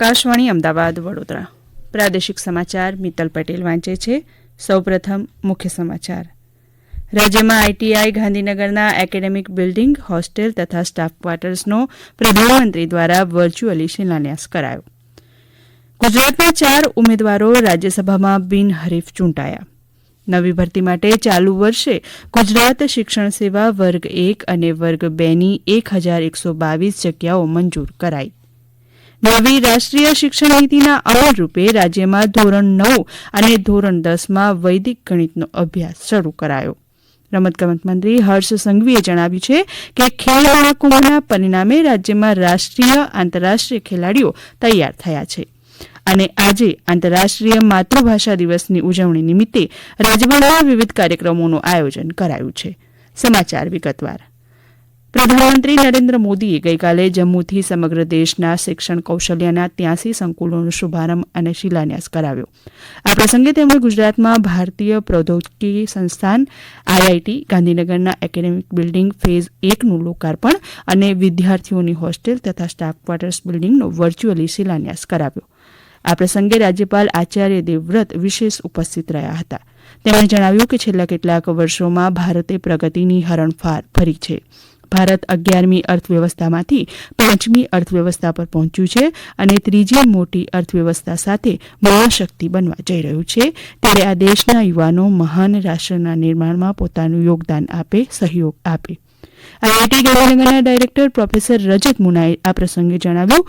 આકાશવાણી અમદાવાદ, વડોદરા. પ્રાદેશિક સમાચાર મિત્તલ પટેલ વાંચે છે. સૌપ્રથમ મુખ્ય સમાચાર. રાજ્યમાં આઈટીઆઈ ગાંધીનગરના એકેડેમિક બિલ્ડિંગ, હોસ્ટેલ તથા સ્ટાફ ક્વાર્ટર્સનો પ્રધાનમંત્રી દ્વારા વર્ચ્યુઅલી શિલાન્યાસ કરાયો. ગુજરાતના ચાર ઉમેદવારો રાજ્યસભામાં બિનહરીફ ચૂંટાયા. નવી ભરતી માટે ચાલુ વર્ષે ગુજરાત શિક્ષણ સેવા વર્ગ એક અને વર્ગ બેની એક હજાર એકસો બાવીસ જગ્યાઓ મંજૂર કરાઈ. નવી રાષ્ટ્રીય શિક્ષણ નીતિના અમલરૂપે રાજ્યમાં ધોરણ નવ અને ધોરણ દસમાં વૈદિક ગણિતનો અભ્યાસ શરૂ કરાયો. રમતગમત મંત્રી હર્ષ સંઘવીએ જણાવ્યું છે કે ખેલ મહાકુંભના પરિણામે રાજ્યમાં રાષ્ટ્રીય આંતરરાષ્ટ્રીય ખેલાડીઓ તૈયાર થયા છે. અને આજે આંતરરાષ્ટ્રીય માતૃભાષા દિવસની ઉજવણી નિમિત્તે રાજ્યભરમાં વિવિધ કાર્યક્રમોનું આયોજન કરાયું છે. સમાચાર વિગતવાર. પ્રધાનમંત્રી નરેન્દ્ર મોદીએ ગઈકાલે જમ્મુથી સમગ્ર દેશના શિક્ષણ કૌશલ્યના ત્યાંસી સંકુલોનો શુભારંભ અને શિલાન્યાસ કરાવ્યો. આ પ્રસંગે તેમણે ગુજરાતમાં ભારતીય પ્રૌદ્યોગિકી સંસ્થાન, આઈઆઈટી, ગાંધીનગરના એકેડેમિક બિલ્ડિંગ ફેઝ એકનું લોકાર્પણ અને વિદ્યાર્થીઓની હોસ્ટેલ તથા સ્ટાફ ક્વાર્ટર્સ બિલ્ડિંગનો વર્ચ્યુઅલી શિલાન્યાસ કરાવ્યો. આ પ્રસંગે રાજ્યપાલ આચાર્ય દેવવ્રત વિશેષ ઉપસ્થિત રહ્યા હતા. તેમણે જણાવ્યું કે છેલ્લા કેટલાક વર્ષોમાં ભારતે પ્રગતિની હરણફાર ભરી છે. ભારત અગિયારમી અર્થવ્યવસ્થામાંથી પાંચમી અર્થવ્યવસ્થા પર પહોંચ્યું છે અને ત્રીજી મોટી અર્થવ્યવસ્થા સાથે મહાશક્તિ બનવા જઈ રહ્યું છે. ત્યારે આ દેશના યુવાનો મહાન રાષ્ટ્રના નિર્માણમાં પોતાનું યોગદાન આપે, સહયોગ આપે. આઈઆઈટી ગાંધીનગરના ડાયરેક્ટર પ્રોફેસર રજત મુનાએ આ પ્રસંગે જણાવ્યું,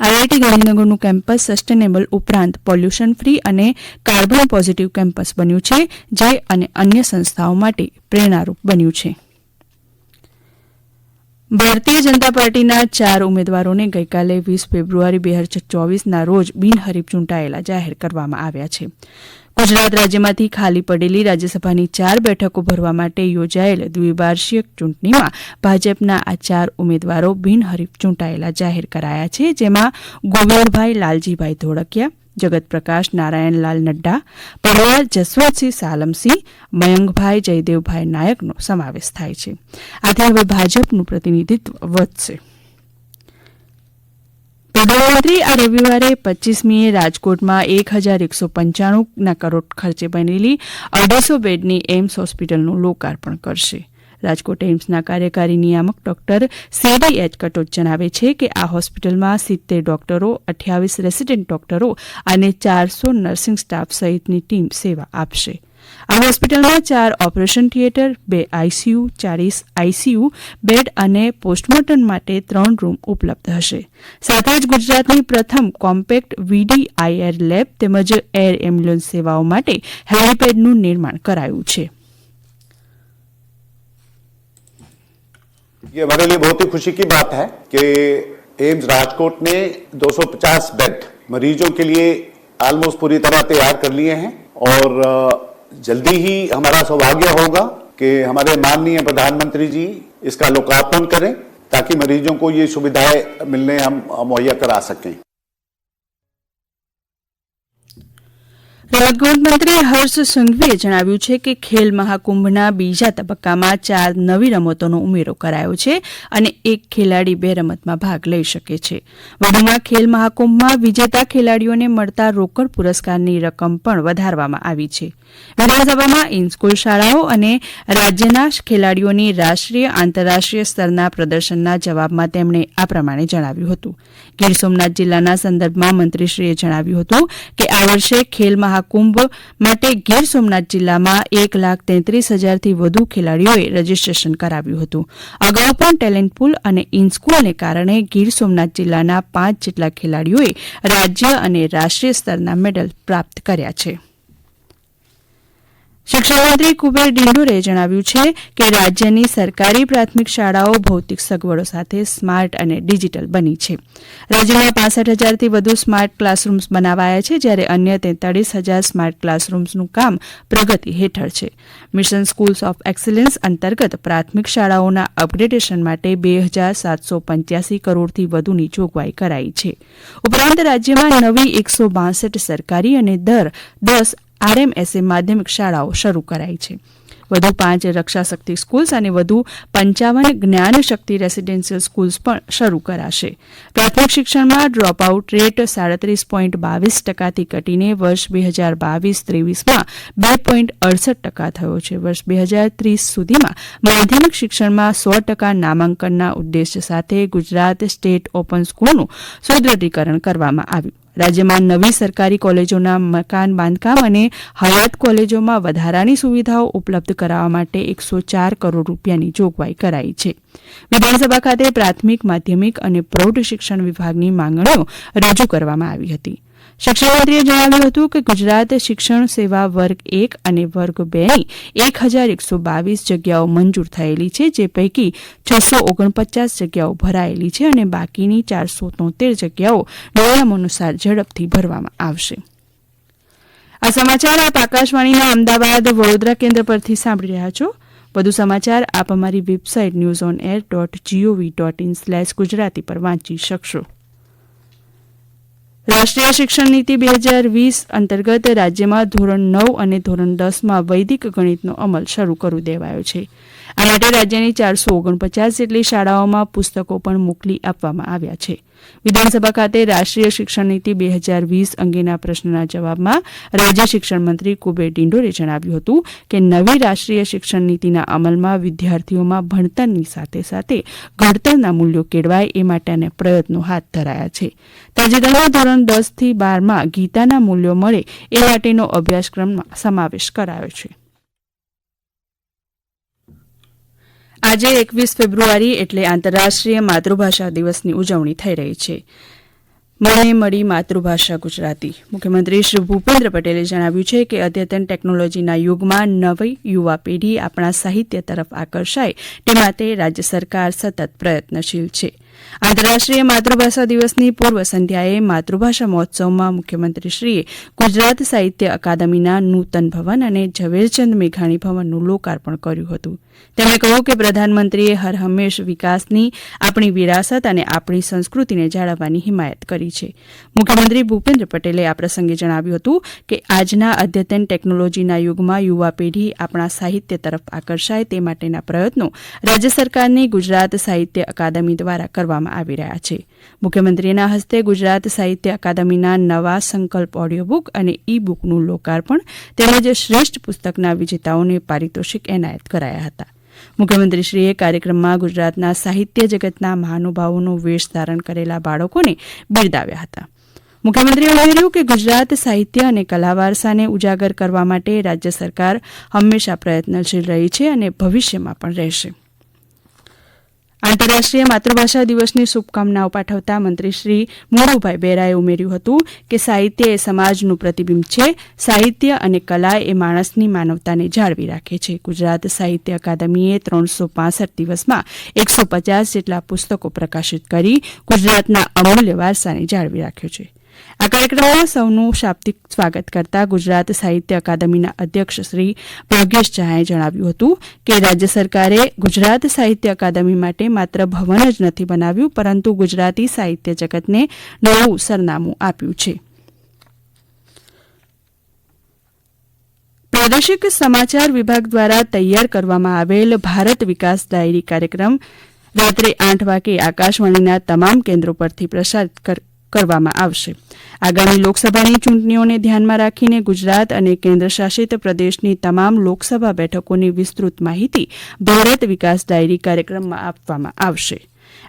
આઈઆઈટી ગાંધીનગરનું કેમ્પસ સસ્ટેનેબલ ઉપરાંત પોલ્યુશન ફ્રી અને કાર્બન પોઝિટિવ કેમ્પસ બન્યું છે, જે અને અન્ય સંસ્થાઓ માટે પ્રેરણારૂપ બન્યું છે. ભારતીય જનતા પાર્ટીના ચાર ઉમેદવારોને ગઈકાલે વીસ ફેબ્રુઆરી બે હજાર ચોવીસના રોજ બિનહરીફ ચૂંટાયેલા જાહેર કરવામાં આવ્યા છે. ગુજરાત રાજ્યમાંથી ખાલી પડેલી રાજ્યસભાની ચાર બેઠકો ભરવા માટે યોજાયેલ દ્વિવાર્ષિક ચૂંટણીમાં ભાજપના આ ચાર ઉમેદવારો બિનહરીફ ચૂંટાયેલા જાહેર કરાયા છે, જેમાં ગોવિંદભાઈ લાલજીભાઈ ધોળકિયા જગત પ્રકાશ નારાયણલાલ નડ્ડા પરવાર જસવંતસિંહ સાલમસિંહ, મયંકભાઈ, જયદેવભાઈ નાયકનો સમાવેશ થાય છે. આથી હવે ભાજપનું પ્રતિનિધિત્વ વધશે. પ્રધાનમંત્રી આ રવિવારે પચ્ચીસમીએ રાજકોટમાં એક હજાર એકસો પંચાણુંના કરોડ ખર્ચે બનેલી અઢીસો બેડની એમ્સ હોસ્પિટલનું લોકાર્પણ કરશે. રાજકોટ એઇમ્સના કાર્યકારી નિયામક ડોક્ટર સેવાઈ એચ કટોચ જણાવે છે કે આ હોસ્પિટલમાં સિત્તેર ડોક્ટરો, અઠ્યાવીસ રેસિડેન્ટ ડોક્ટરો અને ચારસો નર્સિંગ સ્ટાફ સહિતની ટીમ સેવા આપશે. આ હોસ્પિટલમાં ચાર ઓપરેશન થિયેટર, બે આઈસીયુ ચાલીસ આઈસીયુ બેડ અને પોસ્ટમોર્ટમ માટે ત્રણ રૂમ ઉપલબ્ધ હશે. સાથે જ ગુજરાતની પ્રથમ કોમ્પેક્ટ વીડીઆઈએર લેબ તેમજ એર એમ્બ્યુલન્સ સેવાઓ માટે હેલીપેડનું નિર્માણ કરાયું છે. ये हमारे लिए बहुत ही खुशी की बात है कि एम्स राजकोट ने 250 बेड मरीजों के लिए ऑलमोस्ट पूरी तरह तैयार कर लिए हैं और जल्दी ही हमारा सौभाग्य होगा कि हमारे माननीय प्रधानमंत्री जी इसका लोकार्पण करें ताकि मरीजों को ये सुविधाएँ मिलने हम मुहैया करा सकें। રમતગમત મંત્રી હર્ષ સંઘવીએ જણાવ્યું છે કે ખેલ મહાકુંભના બીજા તબક્કામાં ચાર નવી રમતોનો ઉમેરો કરાયો છે અને એક ખેલાડી બે રમતમાં ભાગ લઈ શકે છે. વધુમાં ખેલ મહાકુંભમાં વિજેતા ખેલાડીઓને મળતા રોકડ પુરસ્કારની રકમ પણ વધારવામાં આવી છે. વિધાનસભામાં ઇનસ્કૂલ શાળાઓ અને રાજ્યના ખેલાડીઓની રાષ્ટ્રીય આંતરરાષ્ટ્રીય સ્તરના પ્રદર્શનના જવાબમાં તેમણે આ પ્રમાણે જણાવ્યું હતું. ગીર સોમનાથ જિલ્લાના સંદર્ભમાં મંત્રીશ્રીએ જણાવ્યું હતું કે આ વર્ષે ખેલ મહાકુંભ માટે ગીર સોમનાથ જિલ્લામાં એક લાખ તેત્રીસ હજારથી વધુ ખેલાડીઓએ રજીસ્ટ્રેશન કરાવ્યું હતું. અગાઉ પણ ટેલેન્ટ પુલ અને ઇનસ્કૂલને કારણે ગીર સોમનાથ જિલ્લાના પાંચ જેટલા ખેલાડીઓએ રાજ્ય અને રાષ્ટ્રીય સ્તરના મેડલ પ્રાપ્ત કર્યા છે. શિક્ષણમંત્રી કુબેર ડિંડોરે જણાવ્યું છે કે રાજ્યની સરકારી પ્રાથમિક શાળાઓ ભૌતિક સગવડો સાથે સ્માર્ટ અને ડિજિટલ બની છે. રાજ્યમાં પાસઠ હજારથી વધુ સ્માર્ટ ક્લાસરૂમ્સ બનાવાયા છે, જ્યારે અન્ય તેતાળીસ હજાર સ્માર્ટ ક્લાસરૂમ્સનું કામ પ્રગતિ હેઠળ છે. મિશન સ્કૂલ્સ ઓફ એક્સલન્સ અંતર્ગત પ્રાથમિક શાળાઓના અપગ્રેડેશન માટે બે હજાર સાતસો પંચ્યાસી કરોડથી વધુની જોગવાઈ કરાઈ છે. ઉપરાંત રાજ્યમાં નવી એકસો બાસઠ સરકારી અને દર દસ આરએમએસએ માધ્યમિક શાળાઓ શરૂ કરાઈ છે. વધુ પાંચ રક્ષા શક્તિ સ્કૂલ્સ અને વધુ પંચાવન જ્ઞાન શક્તિ રેસિડેન્શિયલ સ્કૂલ્સ પણ શરૂ કરાશે. પ્રાથમિક શિક્ષણમાં ડ્રોપ આઉટ રેટ સાડત્રીસ પોઈન્ટ બાવીસ ટકાથી ઘટીને વર્ષ બે હજાર બાવીસ ત્રેવીસમાં બે પોઈન્ટ અડસઠ ટકા થયો છે. વર્ષ બે હજાર ત્રીસ સુધીમાં માધ્યમિક શિક્ષણમાં સો ટકા નામાંકનના ઉદ્દેશ્ય સાથે ગુજરાત સ્ટેટ ઓપન સ્કૂલનું સુદ્રઢીકરણ કરવામાં આવ્યું. રાજ્યમાં નવી સરકારી કોલેજોના મકાન, બાંધકામ અને હયાત કોલેજોમાં વધારાની સુવિધાઓ ઉપલબ્ધ કરાવવા માટે એકસો ચાર કરોડ રૂપિયાની જોગવાઈ કરાઈ છે. વિધાનસભા ખાતે પ્રાથમિક, માધ્યમિક અને પ્રૌઢ શિક્ષણ વિભાગની માંગણીઓ રજૂ કરવામાં આવી હતી. શિક્ષણમંત્રીએ જણાવ્યું હતું કે ગુજરાત શિક્ષણ સેવા વર્ગ એક અને વર્ગ બેની એક હજાર એકસો બાવીસ જગ્યાઓ મંજૂર થયેલી છે, જે પૈકી છસો ઓગણપચાસ જગ્યાઓ ભરાયેલી છે અને બાકીની ચારસો તોતેર જગ્યાઓ નિયમ અનુસાર ઝડપથી ભરવામાં આવશે. આ સમાચાર આપ આકાશવાણીના અમદાવાદ વડોદરા કેન્દ્ર પરથી સાંભળી રહ્યા છો. વધુ સમાચાર આપ અમારી website news on air dot G O V dot in slash Gujarati પર વાંચી શકશો. રાષ્ટ્રીય શિક્ષણ નીતિ બે હજાર વીસ અંતર્ગત રાજ્યમાં ધોરણ નવ અને ધોરણ દસમાં વૈદિક ગણિતનો અમલ શરૂ કરી દેવાયો છે. આ માટે રાજ્યની ચારસો ઓગણપચાસ જેટલી શાળાઓમાં પુસ્તકો પણ મોકલી આપવામાં આવ્યા છે. વિધાનસભા ખાતે રાષ્ટ્રીય શિક્ષણ નીતિ બે હજાર વીસ અંગેના પ્રશ્નના જવાબમાં રાજ્ય શિક્ષણ મંત્રી કુબેર ડિંડોરે જણાવ્યું હતું કે નવી રાષ્ટ્રીય શિક્ષણ નીતિના અમલમાં વિદ્યાર્થીઓમાં ભણતરની સાથે સાથે ઘડતરના મૂલ્યો કેળવાય એ માટેના પ્રયત્નો હાથ ધરાયા છે. તાજેતરમાં ધોરણ દસથી બારમાં ગીતાના મૂલ્યો મળે એ માટેનો અભ્યાસક્રમમાં સમાવેશ કરાયો છે. આજે એકવીસ ફેબ્રુઆરી એટલે આંતરરાષ્ટ્રીય માતૃભાષા દિવસની ઉજવણી થઈ રહી છે. મને મળી માતૃભાષા ગુજરાતી. મુખ્યમંત્રી શ્રી ભૂપેન્દ્ર પટેલે જણાવ્યું છે કે અદ્યતન ટેકનોલોજીના યુગમાં નવી યુવા પેઢી આપણા સાહિત્ય તરફ આકર્ષાય તે માટે રાજ્ય સરકાર સતત પ્રયત્નશીલ છે. આંતરરાષ્ટ્રીય માતૃભાષા દિવસની પૂર્વ સંધ્યાએ માતૃભાષા મહોત્સવમાં મુખ્યમંત્રીશ્રીએ ગુજરાત સાહિત્ય અકાદમીના નૂતન ભવન અને ઝવેરચંદ મેઘાણી ભવનનું લોકાર્પણ કર્યું હતું. તેમણે કહ્યું કે પ્રધાનમંત્રીએ હરહંમેશ વિકાસની આપણી વિરાસત અને આપણી સંસ્કૃતિને જાળવવાની હિમાયત કરી છે. મુખ્યમંત્રી ભૂપેન્દ્ર પટેલે આ પ્રસંગે જણાવ્યું હતું કે આજના અદ્યતન ટેકનોલોજીના યુગમાં યુવા પેઢી આપણા સાહિત્ય તરફ આકર્ષાય તે માટેના પ્રયત્નો રાજ્ય સરકારની ગુજરાત સાહિત્ય અકાદમી દ્વારા કરવામાં આવી રહ્યા છે. મુખ્યમંત્રીના હસ્તે ગુજરાત સાહિત્ય અકાદમીના નવા સંકલ્પ ઓડિયો બુક અને ઈ બુકનું લોકાર્પણ તેમજ શ્રેષ્ઠ પુસ્તકના વિજેતાઓને પારિતોષિક એનાયત કરાયા હતા. મુખ્યમંત્રીશ્રીએ કાર્યક્રમમાં ગુજરાતના સાહિત્ય જગતના મહાનુભાવોનો વેશ ધારણ કરેલા બાળકોને બિરદાવ્યા હતા. મુખ્યમંત્રીએ ઉમેર્યું કે ગુજરાત સાહિત્ય અને કલા વારસાને ઉજાગર કરવા માટે રાજ્ય સરકાર હંમેશા પ્રયત્નશીલ રહી છે અને ભવિષ્યમાં પણ રહેશે. આંતરરાષ્ટ્રીય માતૃભાષા દિવસની શુભકામનાઓ પાઠવતા મંત્રી શ્રી મોરુભાઈ બેરાએ ઉમેર્યું હતું કે સાહિત્ય એ સમાજનું પ્રતિબિંબ છે. સાહિત્ય અને કલા એ માણસની માનવતાને જાળવી રાખે છે. ગુજરાત સાહિત્ય અકાદમીએ ત્રણસો દિવસમાં એકસો પચાસ જેટલા પુસ્તકો પ્રકાશિત કરી ગુજરાતના અમૂલ્ય વારસાને જાળવી રાખ્યો છે. આ કાર્યક્રમમાં સૌનું શાબ્દિક સ્વાગત કરતા ગુજરાત સાહિત્ય અકાદમીના અધ્યક્ષ શ્રી ભાગ્યેશ ઝાએ જણાવ્યું હતું કે રાજ્ય સરકારે ગુજરાત સાહિત્ય અકાદમી માટે માત્ર ભવન જ નથી બનાવ્યું, પરંતુ ગુજરાતી સાહિત્ય જગતને નવું સરનામું આપ્યું છે. પ્રાદેશિક સમાચાર વિભાગ દ્વારા તૈયાર કરવામાં આવેલ ભારત વિકાસ ડાયરી કાર્યક્રમ રાત્રે આઠ વાગે આકાશવાણીના તમામ કેન્દ્રો પરથી પ્રસારિત કરવામાં આવશે. આગામી લોકસભાની ચૂંટણીઓને ધ્યાનમાં રાખીને ગુજરાત અને કેન્દ્રશાસિત પ્રદેશની તમામ લોકસભા બેઠકોની વિસ્તૃત માહિતી ભારત વિકાસ ડાયરી કાર્યક્રમમાં આપવામાં આવશે.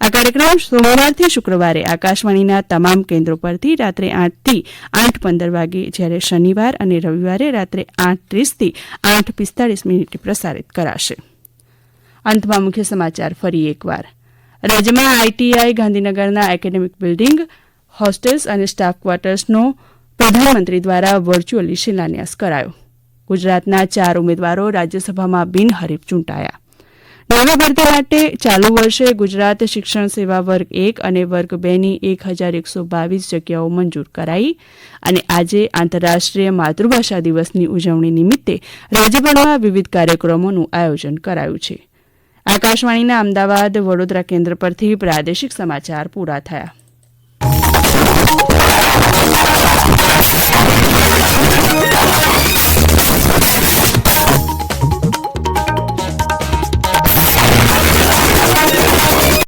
આ કાર્યક્રમ સોમવારથી શુક્રવારે આકાશવાણીના તમામ કેન્દ્રો પરથી રાત્રે આઠથી આઠ પંદર વાગે, જ્યારે શનિવાર અને રવિવારે રાત્રે આઠ ત્રીસથી આઠ પિસ્તાળીસ મિનિટે પ્રસારિત કરાશે. અંતમાં મુખ્ય સમાચાર ફરી એકવાર. રાજ્યમાં આઈટીઆઈ ગાંધીનગરના એકેડેમિક બિલ્ડિંગ હોસ્ટેલ્સ અને સ્ટાફ ક્વાર્ટર્સનો પ્રધાનમંત્રી દ્વારા વર્ચ્યુઅલી શિલાન્યાસ કરાયો. ગુજરાતના ચાર ઉમેદવારો રાજ્યસભામાં બિનહરીફ ચૂંટાયા. નવા ભરતી માટે ચાલુ વર્ષે ગુજરાત શિક્ષણ સેવા વર્ગ એક અને વર્ગ બેની એક હજાર એકસો બાવીસ જગ્યાઓ મંજૂર કરાઈ અને આજે આંતરરાષ્ટ્રીય માતૃભાષા દિવસની ઉજવણી નિમિત્તે રાજ્યભરમાં વિવિધ કાર્યક્રમોનું આયોજન કરાયું છે. આકાશવાણીના અમદાવાદ વડોદરા કેન્દ્ર પરથી પ્રાદેશિક સમાચાર પૂરા થયા.